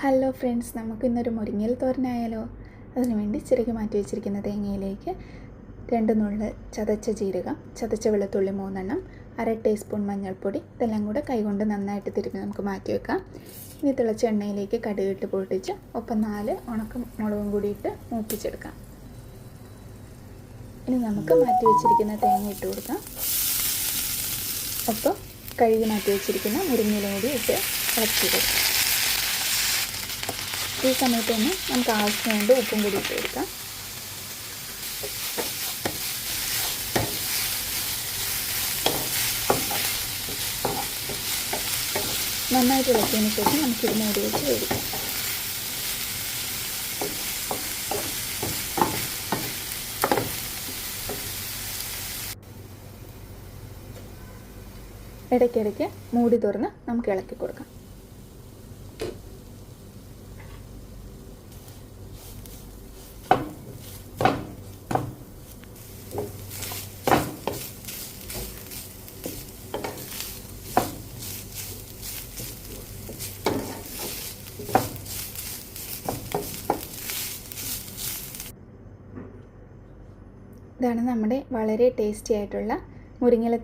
Hello friends നമുക്കിന്നൊരു മുരിങ്ങൽ തോരനായാലോ? അതിനുവേണ്ടി ചിരകി മാറ്റി വെച്ചിരിക്കുന്ന തേങ്ങയിലേക്ക് രണ്ട് നുള്ള് ചതച്ച ജീരകം ചതച്ച വെളുത്തുള്ളി മൂന്നെണ്ണം അര ടീസ്പൂൺ മഞ്ഞൾപ്പൊടി ഇതെല്ലാം കൂടെ കൈകൊണ്ട് നന്നായിട്ട് തിരുമ്മി നമുക്ക് മാറ്റി വെക്കാം. ഇനി തിളച്ച എണ്ണയിലേക്ക് കടുകിട്ട് പൊട്ടിച്ച് ഒപ്പം നാല് ഉണക്ക മുളകും കൂടി ഇട്ട് മൂപ്പിച്ചെടുക്കാം. ഇനി നമുക്ക് മാറ്റി വെച്ചിരിക്കുന്ന തേങ്ങ ഇട്ട് കൊടുക്കാം. ഒപ്പം കഴുകി മാറ്റി വെച്ചിരിക്കുന്ന മുരിങ്ങയിലും കൂടി ഇട്ട് ഇളക്കി കൊടുക്കാം. ഈ സമയത്ത് തന്നെ നമുക്ക് ആവശ്യം വേണ്ട ഉപ്പും കൂടി ഇട്ട് കൊടുക്കാം. നന്നായിട്ട് ഇളക്കിയതിന് ശേഷം നമുക്കിത് മൂടി വെച്ച് വേവിക്കാം. ഇടയ്ക്കിടയ്ക്ക് മൂടി തുറന്ന് നമുക്ക് ഇളക്കി കൊടുക്കാം. ഇതാണ് നമ്മുടെ വളരെ ടേസ്റ്റി ആയിട്ടുള്ള മുരിങ്ങയില